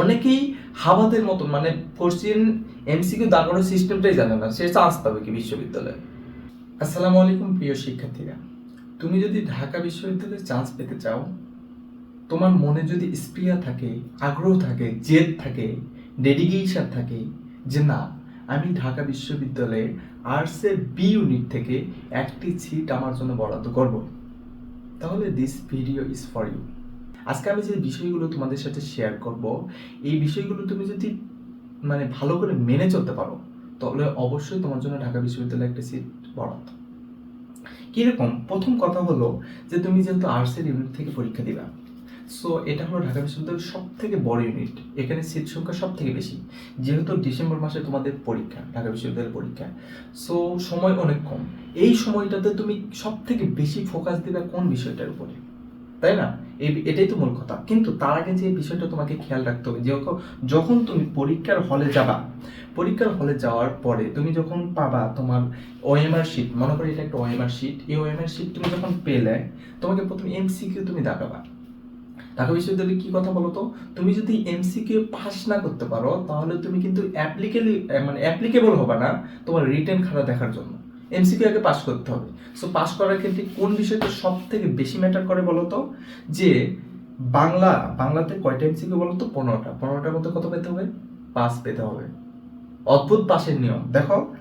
অনেকেই হাওয়াদের মতন মানে কোশ্চেন এমসিকিউ দাগানোর সিস্টেমটাই জানে না সে চান্স পাবে কি বিশ্ববিদ্যালয়ে। আসসালামু আলাইকুম প্রিয় শিক্ষার্থীরা। তুমি যদি ঢাকা বিশ্ববিদ্যালয়ে চান্স পেতে চাও তোমার মনে যদি স্প্রিয়া থাকে আগ্রহ থাকে জেদ থাকে ডেডিকেশন থাকে যে না আমি ঢাকা বিশ্ববিদ্যালয়ে আর্টসের বি ইউনিট থেকে একটি সিট আমার জন্য বরাদ্দ করব তাহলে this video is for you আজকে আমি যে বিষয়গুলো তোমাদের সাথে শেয়ার করব, এই বিষয়গুলো তুমি যদি মানে ভালো করে মেনে চলতে পারো, তাহলে অবশ্যই তোমার জন্য ঢাকা বিশ্ববিদ্যালয়ে একটা সিট বরাদ্দ। কীরকম? প্রথম কথা হলো যে তুমি যেহেতু আর্টসের ইউনিট থেকে পরীক্ষা দিবা সো এটা হলো ঢাকা বিশ্ববিদ্যালয়ের সব থেকে বড় ইউনিট এখানে সিট সংখ্যা সব থেকে বেশি, যেহেতু ডিসেম্বর মাসে তোমাদের পরীক্ষা, ঢাকা বিশ্ববিদ্যালয়ের পরীক্ষা। সো সময় অনেক কম। এই সময়টাতে তুমি সব থেকে বেশি ফোকাস দিবে কোন বিষয়টার উপরে? তাই না? এটাই তো মূল কথা। কিন্তু তার আগে যে বিষয়টা তোমাকে খেয়াল রাখতে হবে যখন যখন তুমি পরীক্ষার হলে যাবা, পরীক্ষার হলে যাওয়ার পরে তুমি যখন পাবা তোমার ওএমআর শিট মনে করো এটা একটা ওএমআর শিট এই ওএমআর শিট তুমি যখন পেলে, তোমাকে প্রথমে এমসিকিউ তুমি দেখাবা। ঢাকা বিশ্ববিদ্যালয়ে কি কথা বলো তো তুমি যদি এমসিকিউ পাস না করতে পারো, তাহলে তুমি কিন্তু অ্যাপ্লিকেলি মানে অ্যাপ্লিকেবল হবে না তোমার রিটেন খাতা দেখার জন্য। এমসিকিউ আগে পাস করতে হবে। সো পাস করার ক্ষেত্রে কোন বিষয়টা সব থেকে বেশি ম্যাটার করে বলতো? যে, বাংলা, বাংলাতে কয়টা এমসিকিউ বলো তো পনেরোটা। পনেরোটার মধ্যে কত পেতে হবে? পাস পেতে হবে। অদ্ভুত পাসের নিয়ম। দেখো,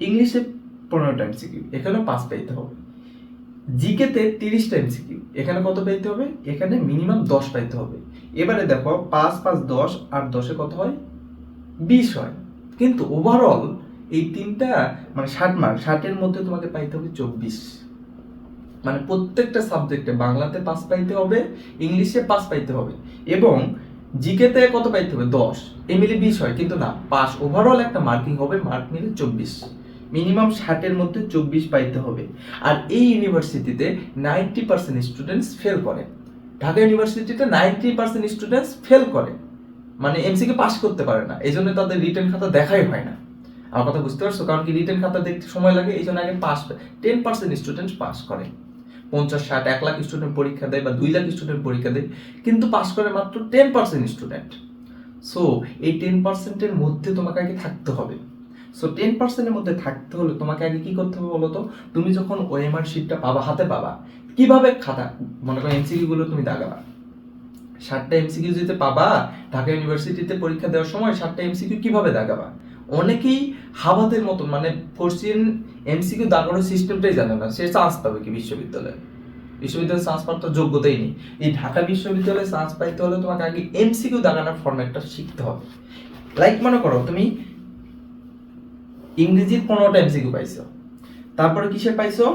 ইংলিশে পনেরোটা এমসিকিউ এখানেও পাস পেতে হবে। জিকেতে তিরিশটা এমসিকিউ এখানে কত পেতে হবে? এখানে মিনিমাম দশ পাইতে হবে। এবারে দেখো, পাঁচ পাঁচ, দশ, আর দশে কত হয়? বিশ হয়। কিন্তু ওভারঅল এই তিনটা মানে ষাট মার্ক ষাটের মধ্যে তোমাকে পাইতে হবে চব্বিশ। মানে প্রত্যেকটা সাবজেক্টে বাংলাতে পাস পাইতে হবে, ইংলিশে পাস পাইতে হবে এবং জিকেতে কত পাইতে হবে? দশ। এমিলি বিশ হয়, কিন্তু না পাস ওভারঅল একটা মার্কিং হবে মার্ক মিলে চব্বিশ। মিনিমাম ষাটের মধ্যে চব্বিশ পাইতে হবে। আর এই ইউনিভার্সিটিতে নাইনটি পার্সেন্ট স্টুডেন্টস ফেল করে। ঢাকা ইউনিভার্সিটিতে নাইনটি পার্সেন্ট স্টুডেন্টস ফেল করে। মানে এমসিকে পাস করতে পারে না এই জন্য তাদের রিটার্ন খাতা দেখাই হয় না। আমার কথা বুঝতে পারছ? কারণ কি রিটার্ন খাতা দেখতে সময় লাগে, এই জন্য আগে pass ten percent student pass করে। পঞ্চাশ, ষাট, এক লাখ স্টুডেন্ট পরীক্ষা দেয় বা দুই লাখ স্টুডেন্ট পরীক্ষা দেয়, কিন্তু পাস করে মাত্র টেন পার্সেন্ট স্টুডেন্ট সো এই টেন পার্সেন্টের মধ্যে তোমাকে আগে থাকতে হবে। সো টেন পার্সেন্টের মধ্যে থাকতে হলে তোমাকে আগে কি করতে হবে বলো তো তুমি যখন ওএমআর শিটটা পাবা, হাতে পাবা, কীভাবে খাতা, মনে করো এমসিকিউ গুলো তুমি দাগাবা? ষাটটা এমসিকিউ যদি পাবা, ঢাকা ইউনিভার্সিটিতে পরীক্ষা দেওয়ার সময় ষাটটা এমসিকিউ কীভাবে দাগাবা? অনেকেই হাওয়াদের মতো মানে কোশ্চেন এমসিকিউ দাগানোর সিস্টেমটাই জানে না। সে চান্স পাবে কি বিশ্ববিদ্যালয়ে? বিশ্ববিদ্যালয়ে চান্স পাওয়ার তো যোগ্যতাই নেই। এই ঢাকা বিশ্ববিদ্যালয়ে চান্স পাইতে হলে তোমাকে আগে এমসিকিউ দাগানোর ফর্ম্যাটটা শিখতে হবে। লাইক মনে করো, তুমি ইংরেজির পনেরোটা এমসিকিউ পাইছো। তারপরে কিসের পাইছো?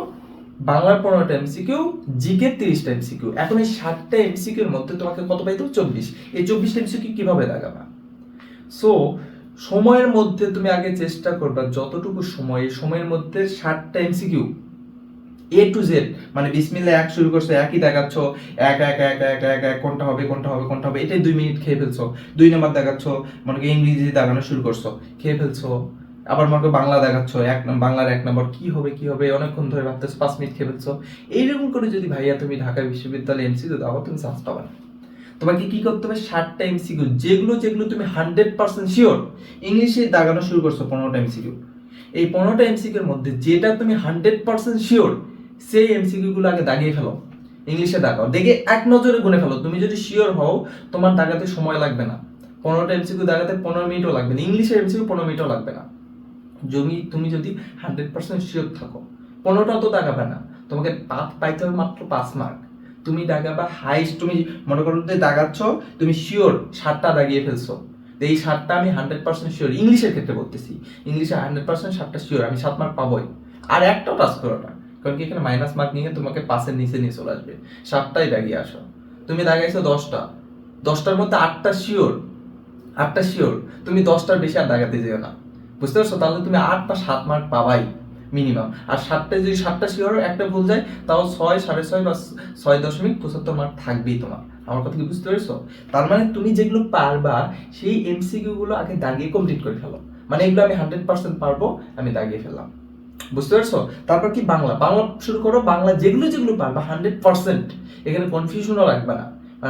বাংলার পনেরোটা এমসিকিউ জিকে তিরিশটা এমসিকিউ। এখন এই ষাটটা এমসিকিউর মধ্যে তোমাকে কত পাইতে চব্বিশ। এই চব্বিশটা এমসিকিউ কীভাবে লাগাবা? সো সময়ের মধ্যে তুমি আগে চেষ্টা করবা যতটুকু সময়, সময়ের মধ্যে ষাটটা এমসিকিউ এ টু জেড মানে বিশ বিসমিল্লা এক শুরু করছ, একই দেখাচ্ছ, এক এক এক এক এক এক, কোনটা হবে কোনটা হবে কোনটা হবে, এটাই দুই মিনিট খেয়ে ফেলছো। দুই নাম্বার দেখাচ্ছ, মনে করি ইংরেজি দেখানো শুরু করছ, খেয়ে ফেলছো। আবার মনে বাংলা দেখাচ্ছ, এক বাংলার এক নম্বর, কি হবে কি হবে, অনেকক্ষণ ধরে ভাবতেছো, পাঁচ মিনিট খেয়ে ফেলছো। এইরকম করে যদি ভাইয়া তুমি ঢাকা বিশ্ববিদ্যালয়ে এমসিকিউ দাও তুমি চান্স পাবে না। তোমাকে কি করতে হবে? ষাটটা এমসিকিউ যেগুলো যেগুলো তুমি হান্ড্রেড পার্সেন্ট শিওর ইংলিশে দাগানো শুরু করছ পনেরোটা এমসিকিউ এই পনেরোটা এমসিকিউর মধ্যে যেটা তুমি হান্ড্রেড পার্সেন্ট শিওর সেই এমসিকিউ গুলো আগে দাগিয়ে ফেলো। ইংলিশে দাগাও। দেখে এক নজরে গুনে ফেলো। তুমি যদি শিওর হও, তোমার দাগাতে সময় লাগবে না। পনেরোটা এমসিকিউ দাগাতে পনেরো মিনিটও লাগবে না। ইংলিশের এমসিকিউ পনেরো মিনিটও লাগবে না। জমি, তুমি যদি হান্ড্রেড পার্সেন্ট শিওর থাকো পনেরোটা তো দাগাবে না। তোমাকে পাইতে হবে মাত্র পাঁচ মার্ক তুমি দাগাবা হাইস্ট তুমি মনে করো যে দাগাচ্ছ, তুমি শিওর সাতটা দাগিয়ে ফেলছো। তো এই সাতটা আমি হান্ড্রেড পার্সেন্ট শিওর ইংলিশের ক্ষেত্রে বলতেছি, ইংলিশে হান্ড্রেড পার্সেন্ট সাতটা শিওর আমি সাত মার্ক পাবোই। আর একটাও পাস করো না, কারণ কি এখানে মাইনাস মার্ক নিয়ে তোমাকে পাশের নিচে নিয়ে চলে আসবে। সাতটাই দাগিয়ে আসো। তুমি দাগাইছো দশটা। দশটার মধ্যে আটটা শিওর আটটা শিওর তুমি দশটার বেশি আর দাগাতে যেও না। বুঝতে পারছ? তাহলে তুমি আট বা সাত মার্ক পাবাই। মিনিমাম। আর সাতটায় যদি সাতটা শিওর একটা ভুল যায়, তাও ছয়, সাড়ে ছয় বা ছয় দশমিক পঁচাত্তর মার্ক থাকবেই তোমার। আমার কথা কি বুঝতে পেরেছ? তার মানে তুমি যেগুলো পারবা, সেই এমসিকিউ গুলো আগে দাগিয়ে কমপ্লিট করে ফেলো। মানে এগুলো আমি হান্ড্রেড পার্সেন্ট পারব, আমি দাগিয়ে ফেললাম। বুঝতে পারছ? তারপর কি বাংলা? বাংলা শুরু করো, বাংলা যেগুলো যেগুলো পারবা হান্ড্রেড পার্সেন্ট এখানে কনফিউশনও লাগবে না।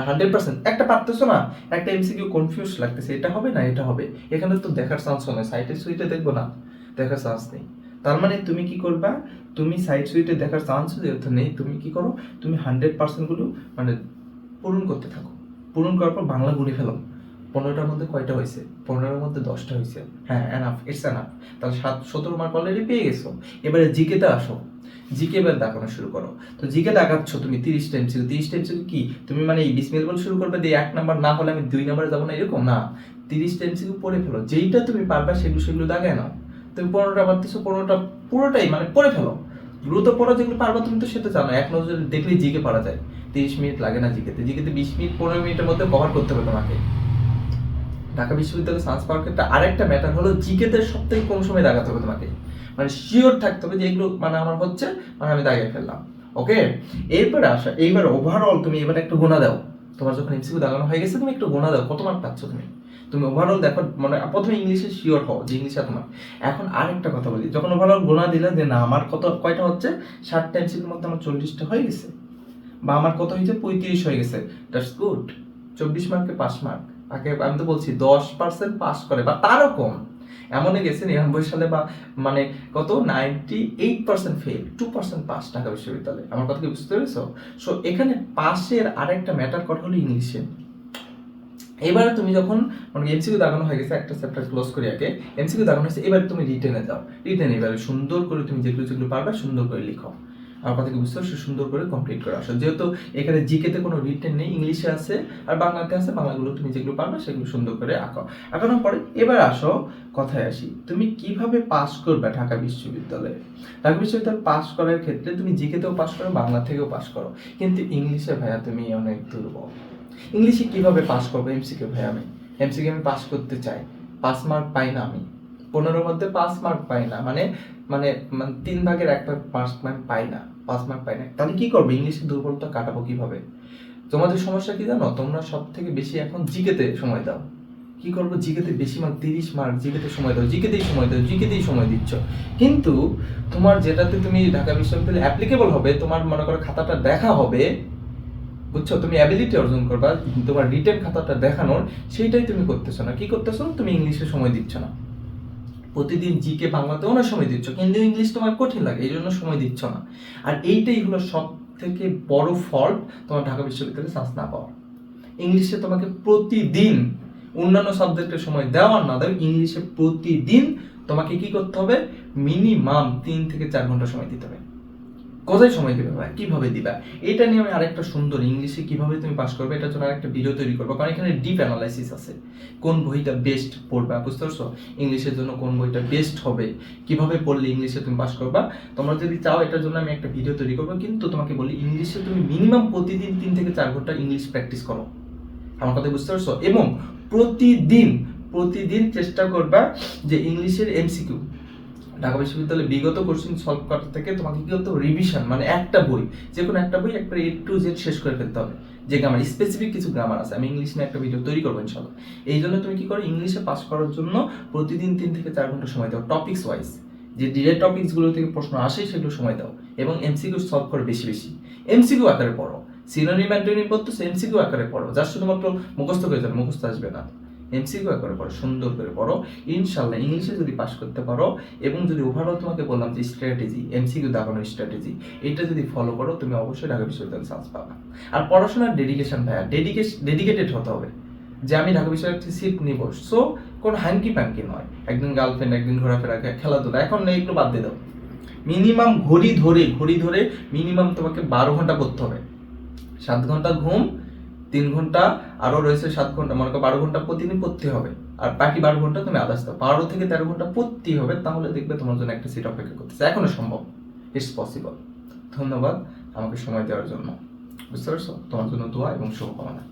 হান্ড্রেড পার্সেন্ট একটা পারতেছো না, একটা এমসিকিউ কনফিউজ লাগতেছে, এটা হবে না, এটা হবে। এখানে তো দেখার চান্স হয় সাইটে সুইটে দেখব না, দেখার চান্স নেই। তার মানে তুমি কি করবা? তুমি সাইড সুইটে দেখার চান্স যেহেতু নেই, তুমি কি করো? তুমি হান্ড্রেড পার্সেন্টগুলো মানে পূরণ করতে থাকো। পূরণ করার পর বাংলা গুনে ফেলো। পনেরোটার মধ্যে কয়টা হয়েছে? পনেরোর মধ্যে দশটা হয়েছে। হ্যাঁ এনাফ ইটস এনাফ তাহলে সাত, সতেরো মার্ক অলরেডি পেয়ে গেছো। এবারে জিকেতে আসো। জিকে এবার দেখানো শুরু করো। তো জিকে দেখাচ্ছ তুমি তিরিশ টাইম ছিল তিরিশ টাইম ছিল কি? তুমি মানে এই বিসমিল বল শুরু করবে দিয়ে এক নাম্বার না হলে আমি দুই নাম্বারে যাব না, এরকম না। তিরিশ টাইম ছিল ফেলো। যেইটা তুমি পারবে সেগুলো সেগুলো দাগায় নাও। তুমি পনেরোটা পারতেছো পনেরোটা পুরোটাই মানে পড়ে ফেলো। দ্রুত পড়ো যেগুলো পারবা তুমি তো সেটা জানো। এক নজর দেখলেই জিকে পারা যায়। তিরিশ মিনিট লাগে না জিকেতে। জিকেতে বিশ মিনিট, পনেরো মিনিটের মধ্যে কভার করতে হবে তোমাকে। ঢাকা বিশ্ববিদ্যালয়ে সায়েন্স পাওয়ার ক্ষেত্রে আরেকটা ম্যাটার হলো জিকেতে সব থেকে কম সময় দাগাতে হবে তোমাকে। মানে শিওর থাকতে হবে যে এগুলো মানে আমার হচ্ছে মানে আমি দাগিয়ে ফেললাম। ওকে এরপরে আসা। এইবার ওভারঅল তুমি এবার একটু গোনা দাও। তোমার যখন এমসিকিউ দাগানো হয়ে গেছে, তুমি একটু গোনা দাও, কত মার্ক পাচ্ছ তুমি? তুমি ওভারঅল দেখো মানে প্রথমে ইংলিশে শিওর হও যে ইংলিশে তোমার এখন আরেকটা কথা বলি, যখন ওভারঅল গোনা দিলে যে না, আমার কত, কয়টা হচ্ছে? ষাটটা এমসিকিউর মধ্যে আমার চল্লিশটা হয়ে গেছে। বা আমার কত হয়েছে? পঁয়ত্রিশ হয়ে গেছে। দ্যাটস গুড চব্বিশ মার্কে পাস মার্ক আগে আমি তো বলছি, দশ পার্সেন্ট পাস করে, বা তারও কম। এমনই গেছে নিরানব্বই সালে বা মানে কত? Ninety eight percent fail two percent pass Dhaka বিশ্ববিদ্যালয়ে। আমার কথা কি বুঝতে পেরেছ? সো এখানে পাসের আরেকটা ম্যাটার কথা হলো ইংলিশে। এবারে তুমি যখন মানে এমসিকিউ দাগানো হয়ে গেছে, একটা চ্যাপ্টার ক্লোজ করে আগে এমসিকিউ দাগানো হয়েছে, এবারে তুমি রিটেনে যাও। রিটেনে এবারে সুন্দর করে তুমি যেগুলো যেগুলো পারবে সুন্দর করে লিখো। আমার কথা কি বুঝতে পারছ সুন্দর করে কমপ্লিট করে আসো। যেহেতু এখানে জিকেতে কোনো রিটেন নেই ইংলিশে আছে, আর বাংলাতে আছে, বাংলাগুলো তুমি যেগুলো পারবে সেগুলো সুন্দর করে আঁকো। আঁকানোর পরে, এবার আসো, কথায় আসি। তুমি কীভাবে পাস করবে ঢাকা বিশ্ববিদ্যালয়ে? ঢাকা বিশ্ববিদ্যালয়ে পাস করার ক্ষেত্রে তুমি জিকেতেও পাস করো, বাংলা থেকেও পাস করো। কিন্তু ইংলিশে ভাইয়া তুমি অনেক দুর্বল। ইংলিশে কীভাবে পাস করব এমসিকে ভাইয়া আমি? এমসিকে আমি পাস করতে চাই। পাস মার্ক পাই না আমি। পনেরোর মধ্যে পাঁচ মার্ক পাই না। মানে মানে মানে তিন ভাগের এক ভাগ পাস মার্ক পাই না। পাঁচ মার্ক পাই না। তাহলে কি করব? ইংলিশের দুর্বলতা কাটাবো কীভাবে? তোমাদের সমস্যা কি জানো? তোমরা সব থেকে বেশি এখন জিকেতে সময় দাও। কি করব? জিকেতে বেশি মার্ক তিরিশ মার্ক জিকেতে সময় দাও, জিকেতেই সময় দাও, জিকেতেই সময় দিচ্ছ। কিন্তু তোমার যেটাতে তুমি ঢাকা বিশ্ববিদ্যালয়ে অ্যাপ্লিকেবল হবে, তোমার মনে করো খাতাটা দেখা হবে, বুঝছ? তুমি অ্যাবিলিটি অর্জন করবা, তোমার রিটেন খাতাটা দেখানোর, সেইটাই তুমি করতেছো না। কি করতেছো? তুমি ইংলিশে সময় দিচ্ছ না। প্রতিদিন জি কে বাংলাতে অনেক সময় দিচ্ছ, কিন্তু ইংলিশ তোমার কঠিন লাগে, এই জন্য সময় দিচ্ছ না। আর এইটাই হলো সব থেকে বড় ফল্ট তোমার ঢাকা বিশ্ববিদ্যালয়ে চান্স না পাওয়া ইংলিশে তোমাকে প্রতিদিন অন্যান্য সাবজেক্টের সময় দেওয়ার না দেওয়া ইংলিশে প্রতিদিন তোমাকে কি করতে হবে? মিনিমাম তিন থেকে চার ঘণ্টা সময় দিতে হবে। কোথায় সময় দিবে ভাই? কীভাবে দিবা? এটা নিয়ে আমি আরেকটা সুন্দর ইংলিশে কীভাবে তুমি পাস করবে, এটার জন্য আরেকটা ভিডিও তৈরি করব। কারণ এখানে ডিপ অ্যানালাইসিস আছে। কোন বইটা বেস্ট পড়বা, বুঝতে পারছ? ইংলিশের জন্য কোন বইটা বেস্ট হবে? কীভাবে পড়লে ইংলিশে তুমি পাস করবা? তোমরা যদি চাও, এটার জন্য আমি একটা ভিডিও তৈরি করব। কিন্তু তোমাকে বলি ইংলিশে তুমি মিনিমাম প্রতিদিন তিন থেকে চার ঘণ্টা ইংলিশ প্র্যাকটিস করো। আমার কথা বুঝতে পারছ? এবং প্রতিদিন প্রতিদিন চেষ্টা করবা যে ইংলিশের এমসিকিউ ঢাকা বিশ্ববিদ্যালয়ে বিগত কোশ্চেন সলভ করার থেকে তোমাকে কি করতে রিভিশন মানে একটা বই যে কোনো একটা বই একটা এ টু জেড শেষ করে ফেলতে হবে। যে গ্রামার স্পেসিফিক কিছু গ্রামার আছে, আমি ইংলিশ নিয়ে একটা ভিডিও তৈরি করব ইনশাল্লাহ এই জন্য তুমি কি করো? ইংলিশে পাস করার জন্য প্রতিদিন তিন থেকে চার ঘণ্টা সময় দাও টপিক্স ওয়াইজ যে ডিরেক্ট টপিকসগুলো থেকে প্রশ্ন আসে, সেগুলো সময় দাও। এবং এমসিকিউ সলভ করো বেশি বেশি। এমসিকিউ আকারে পড়ো। সিনোনিম অ্যান্টোনিম পড়তো এমসিকিউ আকারে পড়ো। যার শুধুমাত্র মুখস্থ করে যাবে, মুখস্থ আসবে না। এমসিকিউ করে পড়ো, সুন্দর করে পড়ো। ইনশাল্লাহ ইংলিশে যদি পাস করতে পারো এবং যদি ওভারঅল তোমাকে বললাম যে স্ট্র্যাটেজি এমসিকিউ দাগানোর স্ট্র্যাটেজি এটা যদি ফলো করো, তুমি অবশ্যই ঢাকা বিশ্ববিদ্যালয়ে চান্স পাবে। আর পড়াশোনার ডেডিকেশন ভাইয়া ডেডিকেশন ডেডিকেটেড হতে হবে। যে আমি ঢাকা বিশ্ববিদ্যালয়ে সিট নিব। সো কোনো হ্যাঙ্কি প্যাঙ্কি নয়। একদিন গার্লফ্রেন্ড একদিন ঘোরাফেরা, খেলাধুলা, এখন এগুলো বাদ দিয়ে দাও। মিনিমাম ঘড়ি ধরে ঘড়ি ধরে মিনিমাম তোমাকে বারো ঘণ্টা পড়তে হবে। সাত ঘণ্টা ঘুম তিন ঘণ্টা আরও রয়েছে সাত ঘণ্টা, মনে করো বারো ঘণ্টা প্রতিদিন পড়তে হবে। আর বাকি বারো ঘণ্টা তুমি আদাস দাও বারো থেকে তেরো ঘণ্টা পড়তে হবে, তাহলে দেখবে তোমার জন্য একটা সিট অপেক্ষা করতেছে। এখনও সম্ভব। ইটস পসিবল ধন্যবাদ আমাকে সময় দেওয়ার জন্য। বুঝতে পারছ? তোমার জন্য দোয়া এবং শুভকামনা।